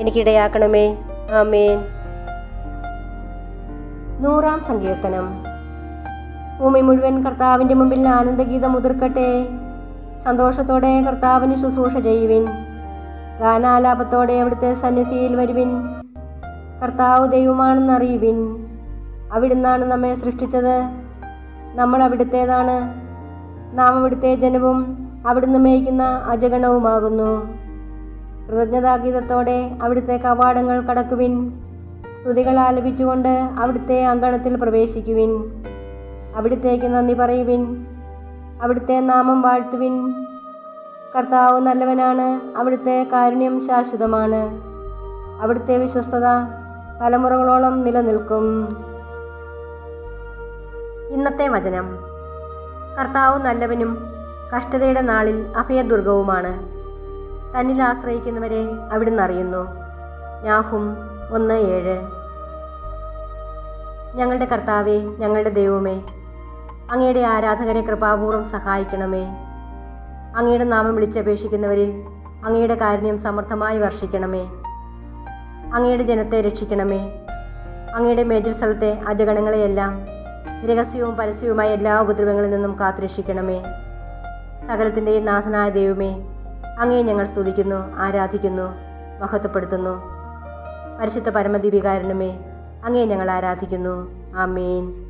എനിക്കിടയാക്കണമേ. ആമേൻ. നൂറാം സങ്കീർത്തനം. ഭൂമി മുഴുവൻ കർത്താവിന്റെ മുമ്പിൽ ആനന്ദഗീതം മുതിർക്കട്ടെ. സന്തോഷത്തോടെ കർത്താവിന് ശുശ്രൂഷ ചെയ്യുവിൻ. ഗാനാലാപത്തോടെ അവിടുത്തെ സന്നിധിയിൽ വരുവിൻ. കർത്താവ് ദൈവമാണെന്ന് അറിയുവിൻ. അവിടുന്നാണ് നമ്മെ സൃഷ്ടിച്ചത്. നമ്മൾ അവിടുത്തേതാണ്. നാം അവിടുത്തെ ജനവും അവിടുന്ന് മേയ്ക്കുന്ന അജഗണവുമാകുന്നു. കൃതജ്ഞതാഗീതത്തോടെ അവിടുത്തെ കവാടങ്ങൾ കടക്കുവിൻ. സ്തുതികൾ ആലപിച്ചുകൊണ്ട് അവിടുത്തെ അങ്കണത്തിൽ പ്രവേശിക്കുവിൻ. അവിടുത്തേക്ക് നന്ദി പറയുവിൻ. അവിടുത്തെ നാമം വാഴ്ത്തുവിൻ. കർത്താവ് നല്ലവനാണ് അവിടുത്തെ കാരുണ്യം ശാശ്വതമാണ്. അവിടുത്തെ വിശ്വസ്തത തലമുറകളോളം നിലനിൽക്കും. ഇന്നത്തെ വചനം. കർത്താവ് നല്ലവനും കഷ്ടതയുടെ നാളിൽ അഭയദുർഗവുമാണ്. തന്നിൽ ആശ്രയിക്കുന്നവരെ അവിടുന്ന് അറിയുന്നു. ഞാഹും ഒന്ന് ഏഴ്. ഞങ്ങളുടെ കർത്താവേ ഞങ്ങളുടെ ദൈവമേ അങ്ങയുടെ ആരാധകരെ കൃപാപൂർവം സഹായിക്കണമേ. അങ്ങയുടെ നാമം വിളിച്ചപേക്ഷിക്കുന്നവരിൽ അങ്ങയുടെ കാരുണ്യം സമർത്ഥമായി വർഷിക്കണമേ. അങ്ങയുടെ ജനത്തെ രക്ഷിക്കണമേ. അങ്ങയുടെ മേജർ സ്ഥലത്തെ അജഗണങ്ങളെയെല്ലാം രഹസ്യവും പരസ്യവുമായ എല്ലാ ഉപദ്രവങ്ങളിൽ നിന്നും കാത്തുരക്ഷിക്കണമേ. സകലത്തിന്റെയും നാഥനായ ദൈവമേ അങ്ങയെ ഞങ്ങൾ സ്തുതിക്കുന്നു ആരാധിക്കുന്നു മഹത്വപ്പെടുത്തുന്നു. പരിശുദ്ധ പരമദീപികാരനുമേ അങ്ങേ ഞങ്ങൾ ആരാധിക്കുന്നു. ആമേൻ.